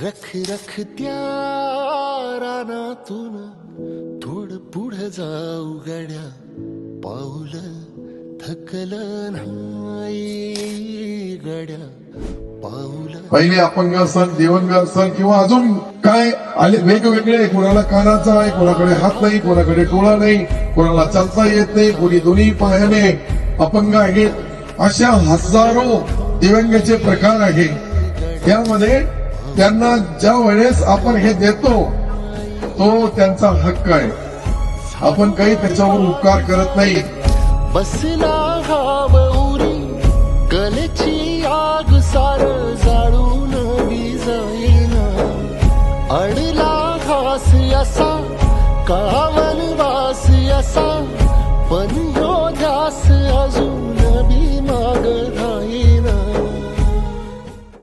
रख रख त्या रानातून थोड पुढे जाऊ गड्या पाऊल थकल नाही गड्या पाऊल पहिले अपंग असन दिवंग किंवा अजून काय आले वेगवेगळे कोणाला कानाचा आहे कोणाकडे हात नाही कोणाकडे डोळा नाही कोणाला चालता येत नाही कोणी दोन्ही पायाने अपंग आहेत. अशा हजारो दिव्यांगाचे प्रकार आहे. त्यामध्ये त्यांना ज्या वेळेस आपण हे देतो तो त्यांचा हक्क आहे. आपण काही त्याच्यावर उपकार करत नाही. बसला हा उरी कलची आग सार जाळून अडला हास असा कावन वास असा पण यो अजून